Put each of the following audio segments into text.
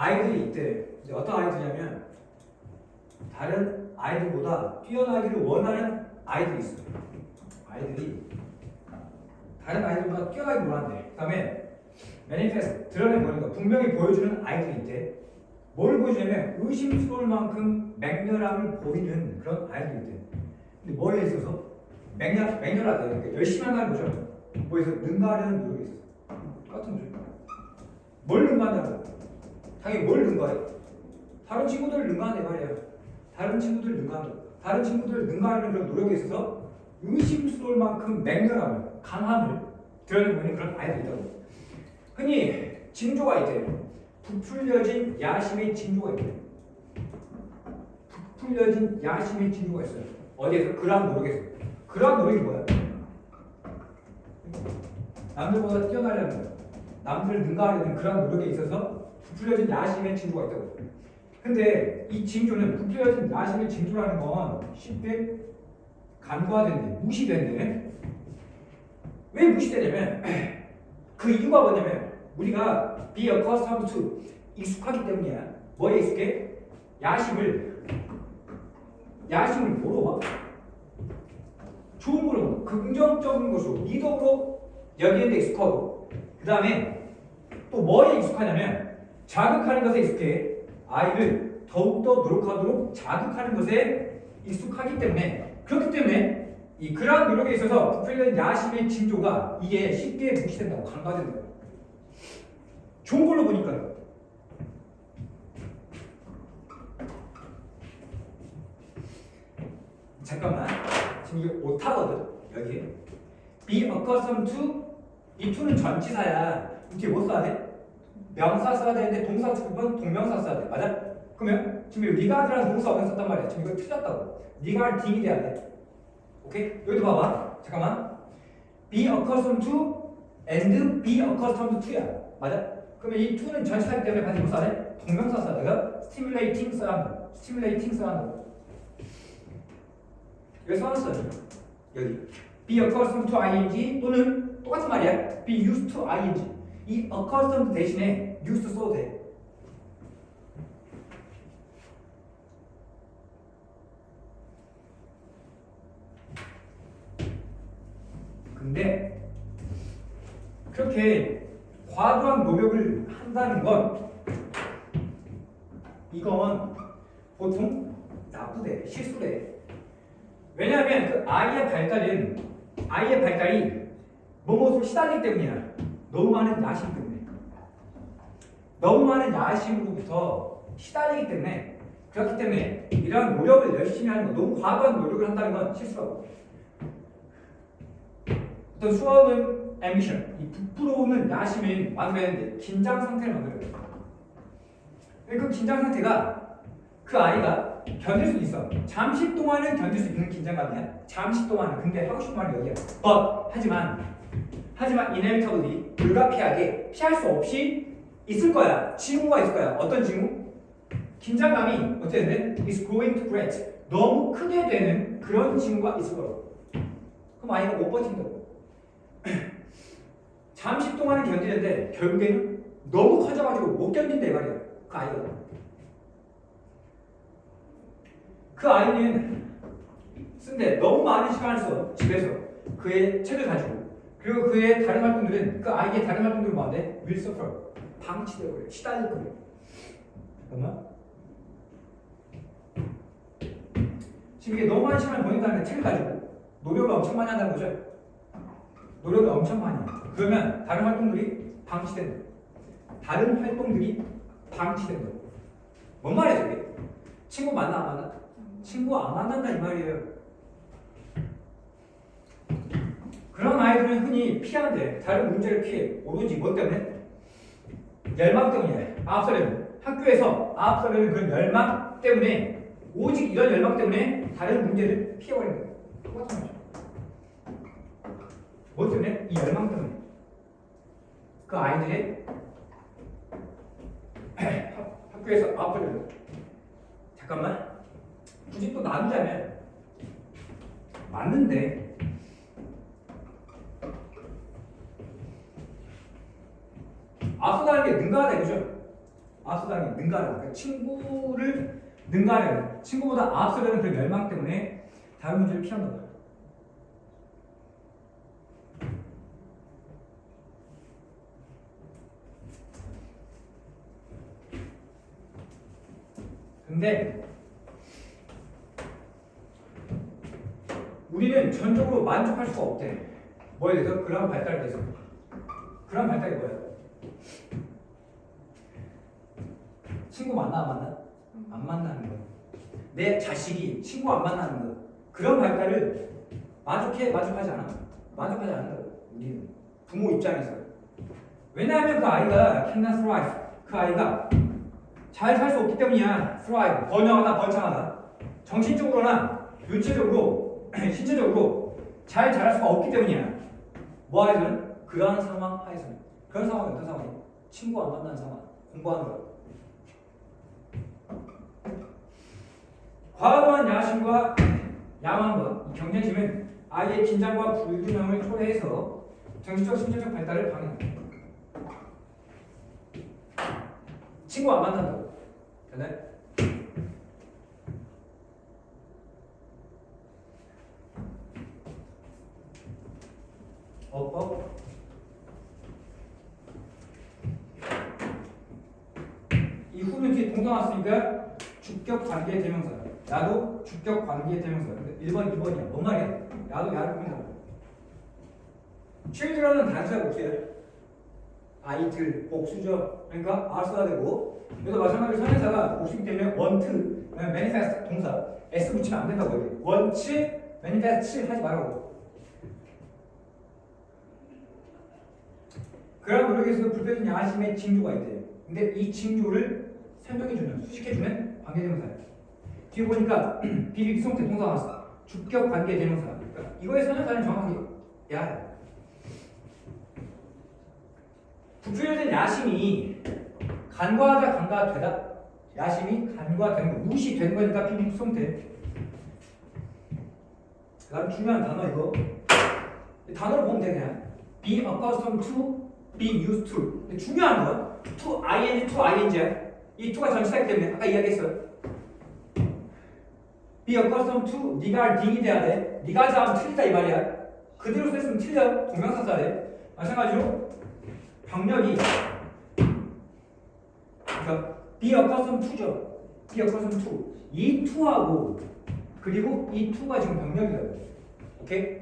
아이들이 있대. 이제 어떤 아이들이냐면 다른 아이들보다 뛰어나기를 원하는 아이들이 있어요. 아이들이 다른 아이들보다 뛰어나기 원한대. 그다음에 매니페스트 드러내보는 거 분명히 보여주는 아이들이 있대. 뭘 보여주냐면 의심스러울 만큼 맹렬함을 보이는 그런 아이들이 있대. 근데 뭐에 있어서 맹렬 맹렬하대. 그러니까 열심히 한다는 거죠. 뭐에서 능가하려는 노력이 있어. 똑같은 거죠. 뭘 능가한다고? 당연히 뭘 능가해? 다른 친구들 능가하네 말이에요. 다른 친구들 능가한다. 다른 친구들 능가하는 그런 노력에 있어서 의심스러울 만큼 맹렬함을, 강함을 드러내보이는 그런 아이들이 있다고. 흔히 징조가 있대. 부풀려진 야심의 징조가 있대. 부풀려진 야심의 징조가 있어요. 어디에서? 그러한 노력에서. 그러한 노력이 뭐야? 남들보다 뛰어나려는. 남들을 능가하려는 그런 노력에 있어서 부풀려진 야심의 징조가 있다고. 근데 이 징조는 부풀려진 야심의 징조라는 건 쉽게 간과된대, 무시된대. 왜 무시되냐면 그 이유가 뭐냐면 우리가 be accustomed to 익숙하기 때문이야. 뭐에 익숙해? 야심을 야심을 뭐로 봐? 좋은 거로 긍정적인 것으로 미덕으로 여기에 익숙하고 그 다음에 또 뭐에 익숙하냐면 자극하는 것에 익숙해. 아이를 더욱더 노력하도록 자극하는 것에 익숙하기 때문에. 그렇기 때문에 이 그러한 노력에 있어서 부풀려진 야심의 징조가 이게 쉽게 무시된다고 간과된다고 좋은 걸로 보니까요. 잠깐만. 지금 이게 오타거든 여기 be accustomed to 이 to는 전치사야. 뒤에 뭐 써야 돼? 명사 써야 되는데 동사 쓰면 동명사 써야 돼. 맞아? 그러면 지금 여기 regard라는 동사 어디 썼단 말이야? 지금 이거 틀렸다고. regarding이 돼야 돼. 오케이? 여기도 봐봐. 잠깐만. be accustomed to and be accustomed to야. 맞아? 그러면 이 to는 전치사이기 때문에 반드시 뭐 써야 돼? 동명사 써야 돼. 내가 stimulating 써야 한다 stimulating 써야 한다 여기 써놨어 여기. be accustomed to ing 또는 똑같은 말이야. be used to ing 이 accustomed 대신에 used 써도 돼 근데 그렇게 과도한 노력을 한다는 건 이건 보통 나쁘대 실수래 왜냐하면 그 아이의 발달은 아이의 발달이 뭐뭐로 시달리기 때문이야. 너무 많은 야심 때문에. 너무 많은 야심으로부터 시달리기 때문에 그렇기 때문에 이러한 노력을 열심히 하는 거 너무 과도한 노력을 한다는 건 실수라고. 어떤 수업은 애미션, 이 부풀어오는 야심을 만들어내는데 긴장 상태를 만들어야 돼. 그 긴장 상태가 그 아이가 견딜 수 있어. 잠시 동안은 견딜 수 있는 긴장감이야. 잠시 동안은. 근데 하고 싶은 말이 여기야. But 하지만 하지만 inevitably 불가피하게 피할 수 없이 있을 거야. 징후가 있을 거야. 어떤 징후? 긴장감이 돼? Is going to great. 너무 크게 되는 그런 징후가 있을 거라고. 그럼 아이가 못 버틴다고. 잠시 동안은 견디는데 결국에는 너무 커져가지고 못 견딘다 이 말이야. 그 아이가. 그 아이는 쓴데 너무 많은 시간을 써 집에서 그의 책을 가지고 그리고 그의 다른 활동들은 그 아이의 다른 활동들은 뭐한대? will suffer. 방치되고 그래 시달릴 거래 잠깐만. 지금 이게 너무 많은 시간을 보낸다는 책을 가지고 노력을 엄청 많이 한다는 거죠? 노력을 엄청 많이. 해 그러면 다른 활동들이 방치된다 다른 활동들이 방치된다 뭔 말이야 저게? 친구 만나 안 만나? 친구 안 만난다 이 말이에요. 아이들은 흔히 피한대. 다른 문제를 피해. 오로지 뭐 때문에? 열망 때문이야. 앞서려는 학교에서 앞서려는 그런 열망 때문에 오직 이런 열망 때문에 다른 문제를 피해버리는 거야. 똑같은 거죠. 뭐 때문에? 이 열망 때문에. 그 아이들의 학- 학교에서 앞서려는 잠깐만. 굳이 또 나누자면 맞는데 앞서가는 게 능가하다 이거죠 앞서다니 능가하는 그러니까 친구를 능가하는 친구보다 앞서려는 그 멸망 때문에 다른 문제를 피한다. 근데 우리는 전적으로 만족할 수가 없대. 뭐에 대해서? 그런 발달에 대해서. 그런 발달이 뭐야? 친구 만나 안 만나? 안 만나는 거. 내 자식이 친구 안 만나는 거. 그런 발달을 만족해? 만족하지 않아? 만족하지 않는 거. 우리는 부모 입장에서. 왜냐하면 그 아이가 cannot thrive. 그 아이가 잘 살 수 없기 때문이야. thrive. 번영하다, 번창하다. 정신적으로나 육체적으로, 신체적으로 잘 자랄 수가 없기 때문이야. 뭐 하에서는? 그러한 상황 하에서는. 그런 상황이 어떤 상황이야? 친구 안 만나는 상황. 공부하는 거. 과도한 야심과 야망과 이 경쟁심은 아이의 긴장과 불균형을 초래해서 정신적, 심리적 발달을 방해한다. 친구 안 만난다고. 되나요? 업, 업. 이 후는 뒤에 동사 왔으니까 주격 관계 대명사. 나도 주격 관계 대명사. 근데 1번, 2번이야. 뭔 말이야? 나도 야를 꾸민다고. children은 단수야, 복수야? 아이들, 복수죠. 그러니까 R 써야 되고. 그래서 마찬가지로 선행사가 복수기 때문에 want, manifest 동사. S 붙이면 안 된다고 여기. want, manifest 하지 말라고. 그런 노력에서 불편한 야심의 징조가 있대요. 근데 이 징조를 설명해주는, 수식해주는 관계대명사예요. 뒤에 보니까 비비 비송태 동사 나왔어. 주격 관계 대명사. 그러니까 이거의 선행사는 정확하게 야야. 부풀려진 야심이 간과하다 간과되다. 야심이 간과되는 거, 무시되는 거니까 비비 비송태. 그다음 중요한 단어 이거. 단어를 보면 돼 그냥. Be accustomed to, be used to. 중요한 건 to ing, to ing야. 이 to가 전치사기 때문에 아까 이야기했어요. Be accustomed to 네가 할 딩이 돼야 돼. 네가 하지 않으면 틀리다 이 말이야. 그대로 썼으면 틀려. 동명사 써야 돼. 마찬가지로 병력이 그러니까 be accustomed to죠. be accustomed to 이 to하고 그리고 이 to가 지금 병력이라고. 오케이?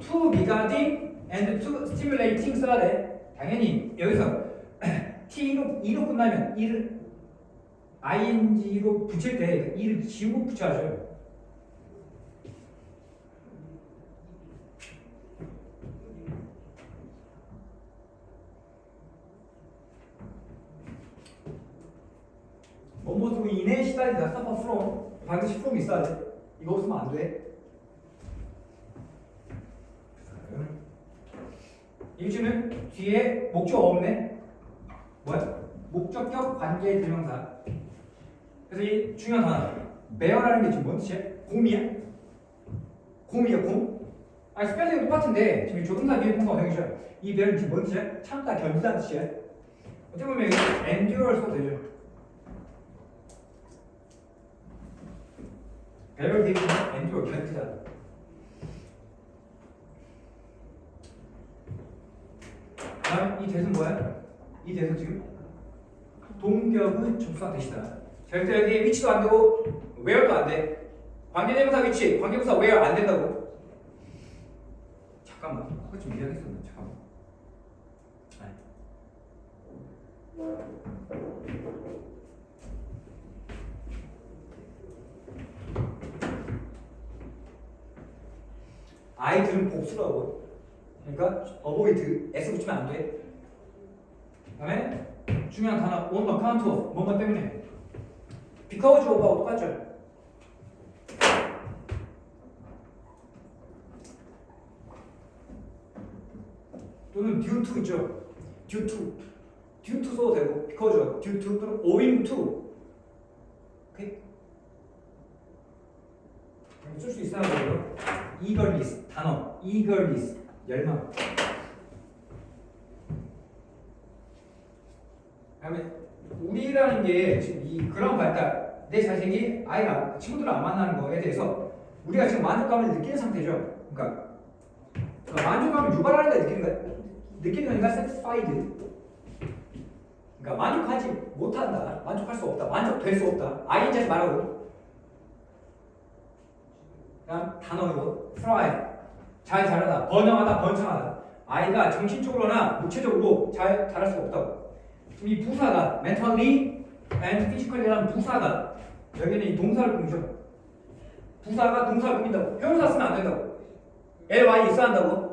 to regarding and to stimulating 써야 돼. 당연히 여기서 t로 e로 끝나면 e를 ing로 붙일 때 e를 지우고 붙여야죠. 뭐뭐로 인해 시달리다 suffer from 반드시 from 있어야 돼. 이거 없으면 안 돼. 일주는 뒤에 목적 없네. 뭐야? 목적격 관계 대명사. 그래서 이 중요한 단어. 매어라는 게 지금 뭔 뜻이야? 곰이야? 곰이야 곰? 아니 스펠링 똑같은데 지금 조동사 뒤에 동사 어정이죠. 이 매어는 지금 뭔 뜻이야? 참다 견디다는 뜻이야. 어떻게 보면 이거 endure 써도 되죠. 배럴 대비는 endure 견디다. 다음 이 대는 뭐야? 이 대는 지금 동격은 접수가 되시다. 절대 여기 위치도 안 되고 where도 안 돼. 관계대명사 위치, 관계부사 where 안 된다고. 잠깐만, 그거 좀 이야기했었나? 잠깐만. 아니. 아이들은 복수라고. 그러니까 어보이드 s 붙이면 안 돼. 그다음에 중요한 단어 on of 뭐뭐 때문에 because of하고 똑같죠. 또는 to 있죠. due to 써도 되고 due to 또는 to 오케이? 쓸수 있어야 돼요. eagerness 단어 eagerness 열망 그다음에 우리라는 게 지금 이 그런 발달 내 자식이 아이가 친구들을 안 만나는 거에 대해서 우리가 지금 만족감을 느끼는 상태죠. 그러니까, 그러니까 만족감을 유발하는 데 느끼는 거 느끼는 거니까 satisfied. 그러니까 만족하지 못한다, 만족할 수 없다, 만족될 수 없다. 아이인지 말라고. 그다음 단어로 thrive, 잘 자라다, 번영하다, 번창하다. 아이가 정신적으로나 육체적으로 잘 자랄 수가 없다고. 이 부사가 mentally and physically라는 부사가 여기는 이 동사를 꾸미죠. 부사가 동사를 꾸민다고. 형용사 쓰면 안 된다고. ly 있어야 한다고.